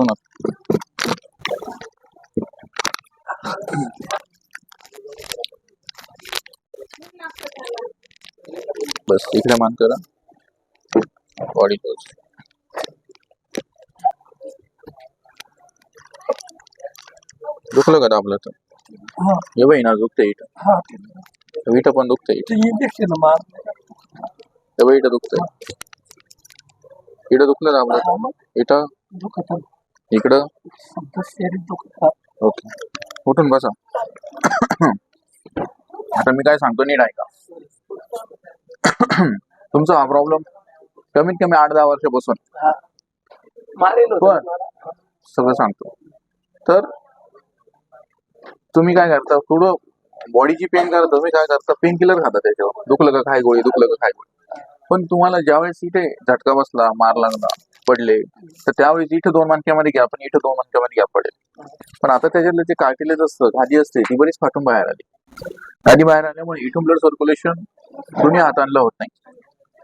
घाबरू बस इकडे मान करा बॉडी पोज दुखलं का दाबलं तर हा बाई ना दुखतंय इथं इथं पण दुखतंय हे इथं दुखतंय इथं दुखलं दाबलं इथं दुखत इकडं? ओके. उठून बसा. आता मी काय सांगतो नीट ऐका. तुमचा हा प्रॉब्लेम कमीत कमी आठ दहा वर्षापासून. पण. सगळं सांगतो. तर तुम्ही काय करता थोडं बॉडीची पेन करता तुम्ही काय करता पेन किलर खाता त्याच्यावर. दुखलं का काय गोळी दुखलं का काय गोळी. पण तुम्हाला ज्यावेळेस इथे झटका बसला मार लागला पडले तर त्यावेळेस इथं दोन मणक्यामध्ये घ्या पण इथं दोन मणक्यामध्ये घ्या पडेल. पण आता त्याच्यातलं जे कार्टिलेज असतं घादी असते ती बरीच फाटून बाहेर आली. गादी बाहेर आल्यामुळे इथून ब्लड सर्क्युलेशन दोन्ही हातांना होत नाही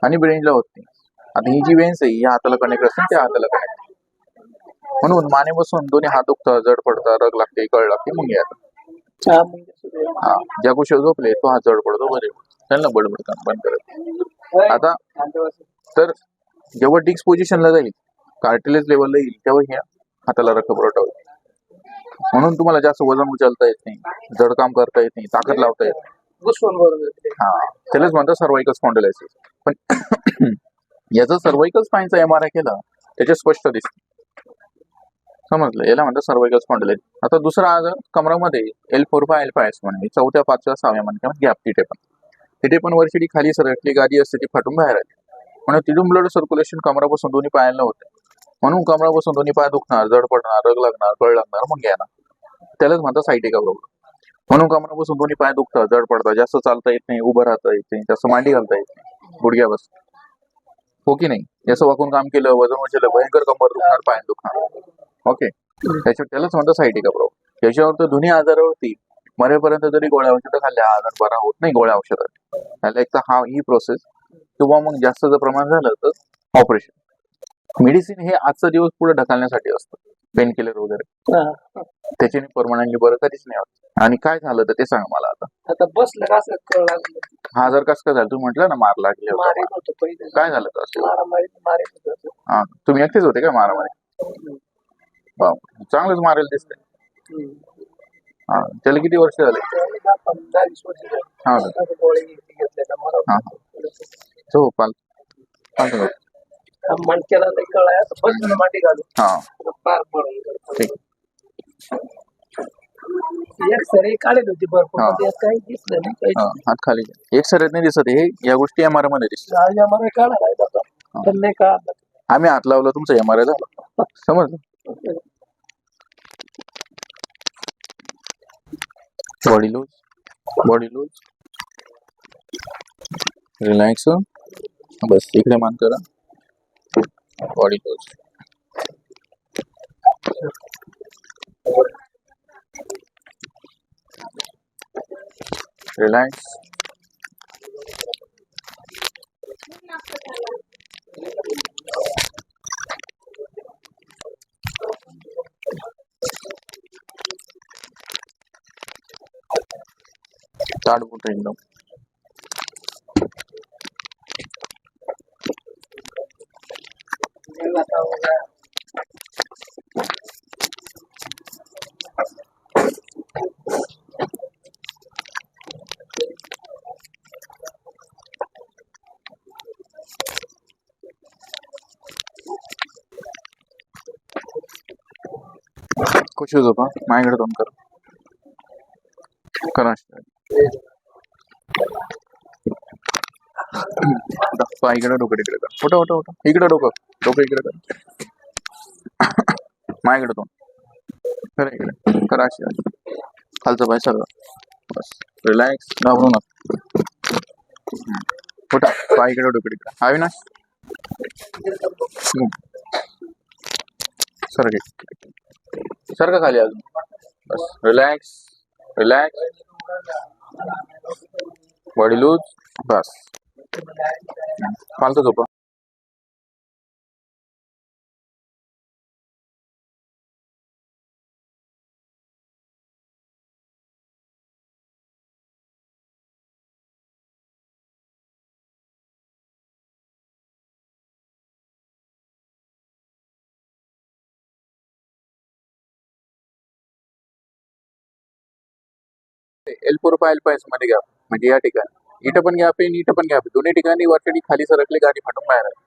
आणि ब्रेनला होत नाही. आता ही जी वेन्स आहे ही हाताला कनेक्ट असते त्या हाताला कनेक्ट म्हणून माने बसून दोन्ही हात दुखतात जड पडतात रग लागते कळ लागते मुंग्या हा, हा ज्या गोष्टी झोपले तो हात जड पडतो बरे. त्यांना बडबड काम बंद करत आता तर जेव्हा डिक्स पोझिशनला जाईल कार्टिलेज लेवलला येईल तेव्हा ह्या हाताला रखपुरवठा होईल म्हणून तुम्हाला जास्त वजन उचलता येत नाही जड काम करता येत नाही ताकद लावता येत नाही. हा त्यालाच म्हणतात सर्वायकल स्पॉन्डलायसिस पण याचा सर्वायकल स्पाईनचा एम आर आय केला त्याचे स्पष्ट दिसते. समजलं? याला म्हणतात सर्वायकल स्पॉन्डलायसिस आता दुसरा आजार कमरामध्ये L four five L five S म्हणजे चौथ्या पाचव्या सहाव्या मनक्यामध्ये गॅप तिथे पण. तिथे पण वरची खाली सरकली गादी असते ती फाटून बाहेर आली. म्हणून तिथून ब्लड सर्क्युलेशन कमरापासून दोन्ही पायाला होते म्हणून कमरापासून दोन्ही पाय दुखणार जड पडणार रग लागणार कळ लागणार मग येणार त्यालाच म्हणतात सायटिका प्रॉब्लेम म्हणून कमरापासून दोन्ही पाय दुखतात जड पडतात जास्त चालता येत नाही उभं राहता येत नाही जास्त मांडी घालता येत नाही. गुडघ्या बस. हो की नाही? जसं वाकून काम केलं वजन उचललं भयंकर कंबर दुखणार पाय दुखणार. ओके? त्याच्यावर त्यालाच म्हणतात सायटिका प्रॉब्लेम त्याच्यावर तर दोन्ही आजारावरती मरेपर्यंत जरी गोळ्या औषधं खाल्ल्या आजार बरा होत नाही गोळ्या औषधात. त्याला एक तर हा ही प्रोसेस किंवा मग जास्त जर प्रमाण झालं तर ऑपरेशन. मेडिसिन हे आजचा दिवस पुढे ढकलण्यासाठी असतं. पेन किलर वगैरे. त्याच्याने परमनंटली बरं कधीच नाही होत. आणि काय झालं तर ते सांगा मला आता. आता बसलं का असं कळ लागलं हा जर कसं काय झालं तुम्ही म्हटलं ना मार लागले होते. काय झालं तर. हा तुम्ही एकटेच होते का मारामारी? चांगलंच मारेल दिसतंय. हम्म. हा त्याला किती वर्ष झाली. हा. हा पाल पालतं का? मणक्याला लई कळाय असं बसलं माटी घालून. पार पडून गेलं. ठीक. एक सरी होती भरपूर हा. पण त्यात काही दिसलं नाही काही हा हात खाली घ्या. एक सर नाही दिसत हे या गोष्टी एम आरमध्ये दिसतात. काढायला पण नाही काढलं. आम्ही हात लावलं तुमचं एम आर आय झालं समजलं? Body loose body loose relax बस इकडे मान करा बॉडी टोच रिलॅक्स ताट बोट एकदम कुछ हो झोपा माझ्याकडे दोन कर। करा। पा इकडे डोकं इकडे कर. उठा उठा उठा इकडे डोकं. डोकं इकडे कर. माझ्याकडे दोन करा इकडे करा अशी खालचं पाय सगळं बस. रिलॅक्स घाबरू नका. फोटा पाय इकडे डोकं तिकडे. अविनाश ना? सर सर का खाली अजून? बस. रिलॅक्स रिलॅक्स बॉडी लूज बस. Quanto dopo? एलपूर पाहिलं पाहिजे मध्ये घ्या म्हणजे या ठिकाणी इथं पण गॅप आहे इथं पण गॅप आहे. दोन्ही ठिकाणी वरच्या खाली सरकले गाडी फाटून बाहेर आहे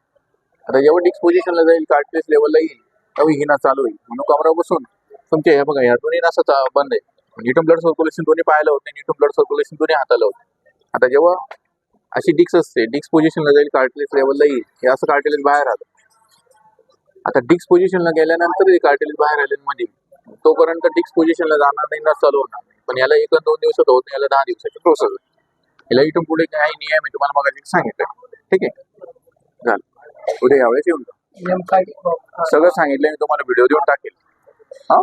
आता जेव्हा डिक्स पोझिशनला जाईल कार्टलेस लेवलला येईल तेव्हा हिना ना चालू होईल. म्हणून कमरा बसून तुमच्या हे बघा या दोन्ही नसा बंद आहे. न्यूटन ब्लड सर्क्युलेशन दोन्ही पाहायला होते न्यूटन ब्लड सर्क्युलेशन दोन्ही हाताला होते आता जेव्हा अशी डिक्स असते डिक्स पोझिशनला जाईल कार्टलेस लेवलला येईल हे असं कार्टेलेस बाहेर आलं. आता डिक्स पोझिशनला गेल्यानंतर हे बाहेर आले मध्ये तोपर्यंत डिक्स पोझिशनला जाणार नाही ना चालू होणार पण याला एक दोन दिवसात होत नाही याला दहा दिवसाची प्रोसेस आहे. याला इथून पुढे काही नियम आहे तुम्हाला मग सांगितलं. ठीक आहे? झालं. उद्या यावेळेस येऊन जा. नियम काय सगळं सांगितलं मी तुम्हाला व्हिडिओ देऊन टाकेल. हा?